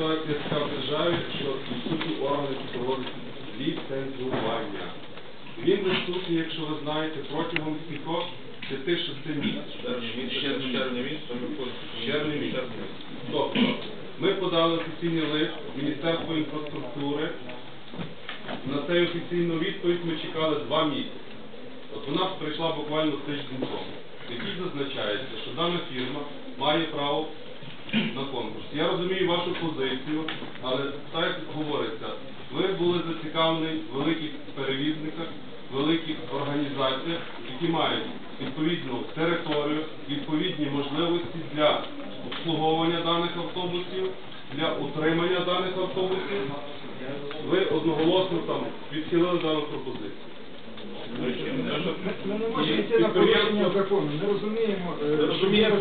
ситуація така в державі, що відсутні органи, проводять ліцензування. Він відсутній, якщо ви знаєте, протягом кількох 5-6 місяців. Тобто, ми подали офіційний лист в Міністерство інфраструктури. На цей офіційну відповідь ми чекали два місяці. От вона прийшла буквально тиждень тому, в якій зазначається, що дана фірма має право на конкурс. Я розумію вашу позицію, але так як говориться, ви були зацікавлені в великих перевізниках, великих організаціях, які мають відповідну територію, відповідні можливості для обслуговування даних автобусів, для утримання даних автобусів. Ви одноголосно там відхилили дану пропозицію. Ми не можемо закону, не розуміємо. Ми розуміємо,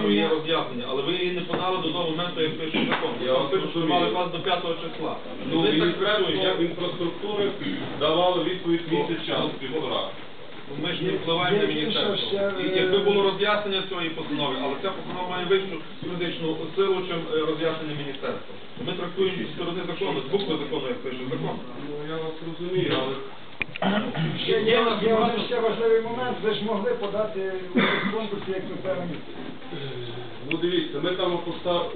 що є роз'яснення, але ви її не подали до того моменту, як пише закон. Я вам пишу, що розумію. мали вас до 5 числа. Ну, Ви так Міністерство працюєте. інфраструктури давало відповідь місяць часу півтора. Ми ж не впливаємо на міністерство. Якби було роз'яснення цієї постанови, але ця постанова має вищу юридичну силу, чим роз'яснення міністерства. Ми трактуємо сторони закону, з букви закону, як пише закон. Ну, я вас розумію, але є, ще важливий момент, ви ж могли подати у конкурсі як певні. Ну дивіться, ми там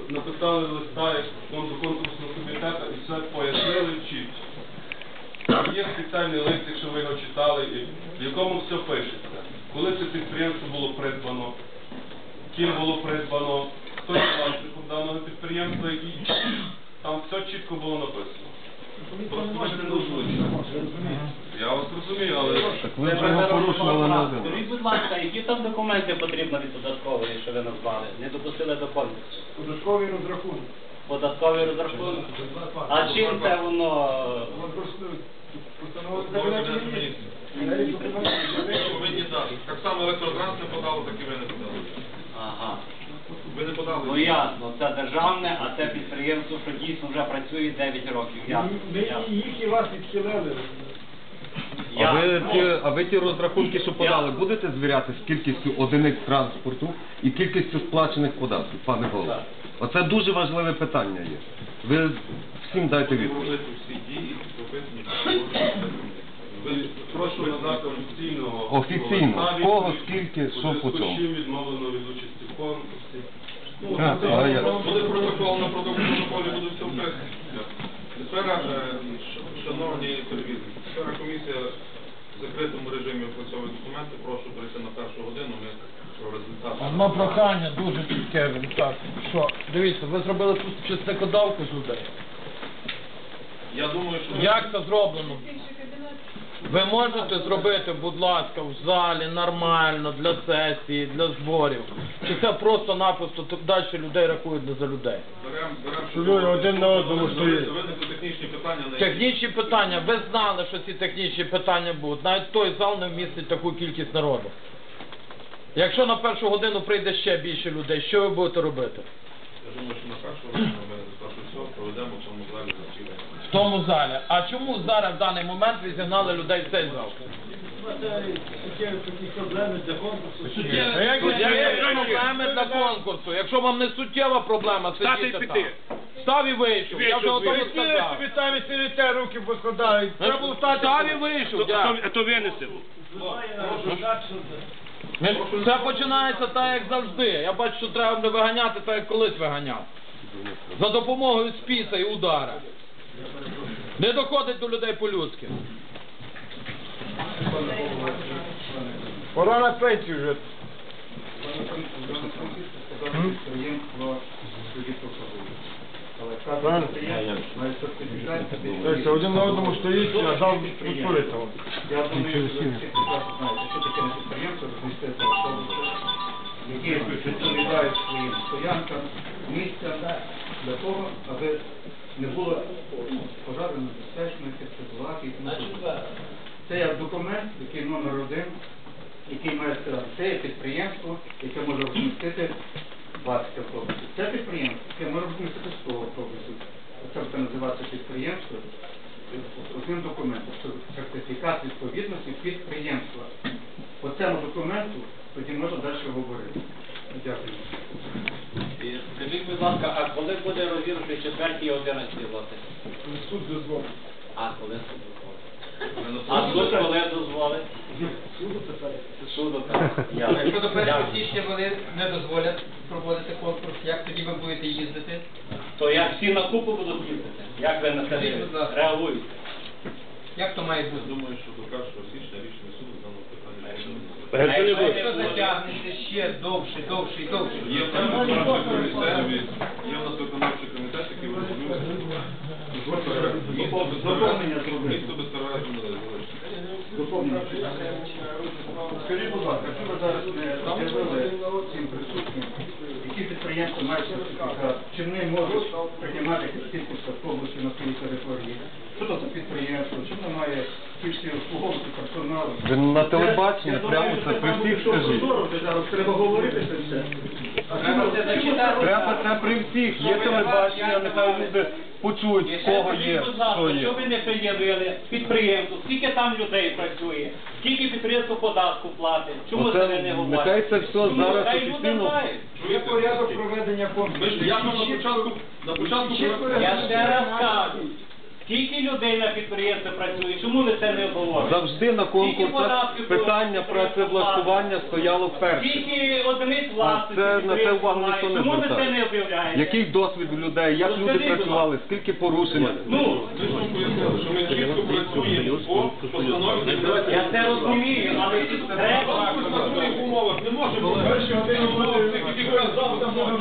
написали листа як фонду конкурсного комітету і все пояснили чітко. Там є спеціальний лист, якщо ви його читали, в якому все пишеться. Коли це підприємство було придбано, ким було придбано, хто є власником даного підприємства, який там все чітко було написано. Просто ми ж не озвучили. Я вас розумію, але Так ви вже його порушували на один. Скажіть, будь ласка, які там документи потрібно від податкової, що ви назвали? Не допустили до конкурсу. Податковий розрахунок. Податковий розрахунок. А чим це воно? Воно просто постанова Кабінету Міністрів. Ви. Так само електротранс не подало, так і ви не подали. Ага. Ви не подали. Ну ясно, це державне, а це підприємство, що дійсно вже працює 9 років. Ясно. Ми ясно. і їх і вас відхилили. А ви, ті, а ви ті розрахунки, що подали, будете звіряти з кількістю одиниць транспорту і кількістю сплачених податків, пане голово? Так. Оце дуже важливе питання є. Ви всім дайте Ви відповідь. прошу надати офіційного Офіційно. Кого, скільки, що по чому? відмовлено від участі в конкурсі. Ну, А, а я- Буде протокол на протоколі, буде все вписано. Тепер, е, ш- шановні перевізники, тепер комісія в закритому режимі опрацьовує документи. Прошу прийти на першу годину. Ми про результати. Одно прохання дуже чітке, так. Що, дивіться, ви зробили тут чистокодавку з людей. Я думаю, що Як це зроблено? Ви можете зробити, будь ласка, в залі нормально для сесії, для зборів. Чи це просто-напросто тут далі людей рахують не за людей? Що люди один на одному. Виникли технічні питання, на які Технічні питання, ви знали, що ці технічні питання будуть. Навіть той зал не вмістить таку кількість народу. Якщо на першу годину прийде ще більше людей, що ви будете робити? Я думаю, що на першу годину ми всього проведемо в цьому залі засідання. В тому залі. А чому зараз в даний момент ви зігнали людей в цей зал? А як є проблеми для конкурсу? Якщо вам не суттєва проблема, сидіти там. Став і вийшов. Я вже готовий сказав. Ви самі сидите, руки поскладають. Треба було стати. Став і вийшов. дякую. то винесемо. Це починається так, як завжди. Я бачу, що треба не виганяти так, як колись виганяв. За допомогою спіса і удара. Не доходить до людей по-людськи. Пора на пенсію вже. Тобто один на одному стоїть, а зал відповідає. Я думаю, що всі прекрасно знаєте, що таке на підприємство розмістити які відповідають своїм стоянкам, місцям для того, аби не було пожару небезпечності, ситуації. і тому подібне. Це є документ, який номер один, який має сказати, це є підприємство, яке може розмістити 20 автобусів. Це підприємство, яке може розмістити 100 автобусів. Це буде називатися підприємство одним документом, що сертифікат відповідності підприємства. По цьому документу тоді можна далі говорити. Дякую. Скажіть, будь ласка, а коли буде розірвати четвертій і одинадцятій власне? Суд дозволить. А коли суд дозволить? А суд коли дозволить? Суду питає. Суду так. Якщо до 1 січня вони не дозволять проводити конкурс, як тоді ви будете їздити? То як всі на купу будуть їздити? Як ви на це Скажіть, будь ласка. реагуєте? Як то має Я бути? думаю, що до 1 січня рішення суду А якщо- А якщо не Якщо затягнеться ще довше, довше і довше. Є в нас виконавчий комітет, є в нас виконавчий комітет, який регулює. Доповнення зробити. Місто без тероризму не залишиться. Доповнення. Скажіть, будь ласка, чи ви зараз не заявили всім присутнім, які підприємства мають сертифікат, чи вони можуть приймати кількість автобусів на своїй території? Що це підприємство, чи воно має кількість обслуговувати персоналу? Ви на телебаченні прямо це при всіх що скажіть. зараз треба говорити це все. Треба це зачитати. Треба це при всіх. Є телебачення, нехай люди почують, в кого є, Будь ласка, що є. що ви не пред'явили підприємству, скільки там людей працює, скільки підприємство податку платить, чому це Оце, не говорите? нехай це все зараз люди офіційно. знають. Є порядок проведення конкурсу. я вам на початку, на початку Я ще раз кажу, скільки людей на підприємстві працює, чому ви це не обговорюєте? Завжди на конкурсах питання працевлаштування стояло перше. Скільки одиниць власності це на це увагу має? ніхто не Чому ви це звертає. не об'являєте? Який досвід у людей, як Ну, люди будь працювали, скільки порушень. Ну, Ми ж що ми чітко працюємо по постанові я це розумію, але треба... В умовах не може бути. Перші години тільки казав, там може